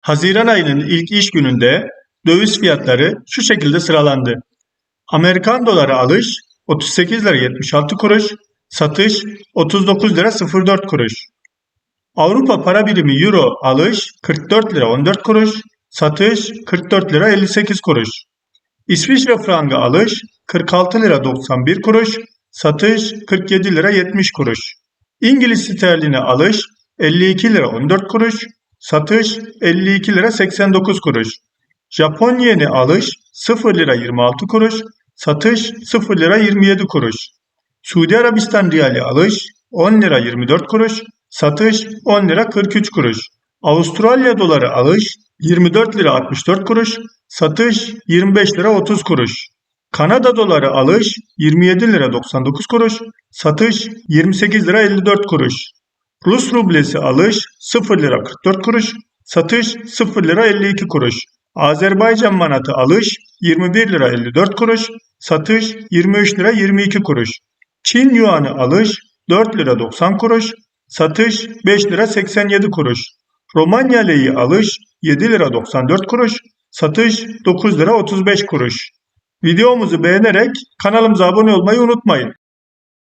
Haziran ayının ilk iş gününde döviz fiyatları şu şekilde sıralandı. Amerikan doları alış 38 lira 76 kuruş, satış 39 lira 04 kuruş. Avrupa para birimi euro alış 44 lira 14 kuruş, satış 44 lira 58 kuruş. İsviçre frangı alış 46 lira 91 kuruş, satış 47 lira 70 kuruş. İngiliz sterlini alış 52 lira 14 kuruş, satış 52 lira 89 kuruş. Japon yeni alış 0 lira 26 kuruş, satış 0 lira 27 kuruş. Suudi Arabistan riyali alış 10 lira 24 kuruş, satış 10 lira 43 kuruş. Avustralya doları alış 24 lira 64 kuruş, satış 25 lira 30 kuruş. Kanada doları alış 27 lira 99 kuruş, satış 28 lira 54 kuruş. Rus rublesi alış 0 lira 44 kuruş, satış 0 lira 52 kuruş. Azerbaycan manatı alış 21 lira 54 kuruş, satış 23 lira 22 kuruş. Çin yuanı alış 4 lira 90 kuruş, satış 5 lira 87 kuruş. Romanya leyi alış 7 lira 94 kuruş, satış 9 lira 35 kuruş. Videomuzu beğenerek kanalımıza abone olmayı unutmayın.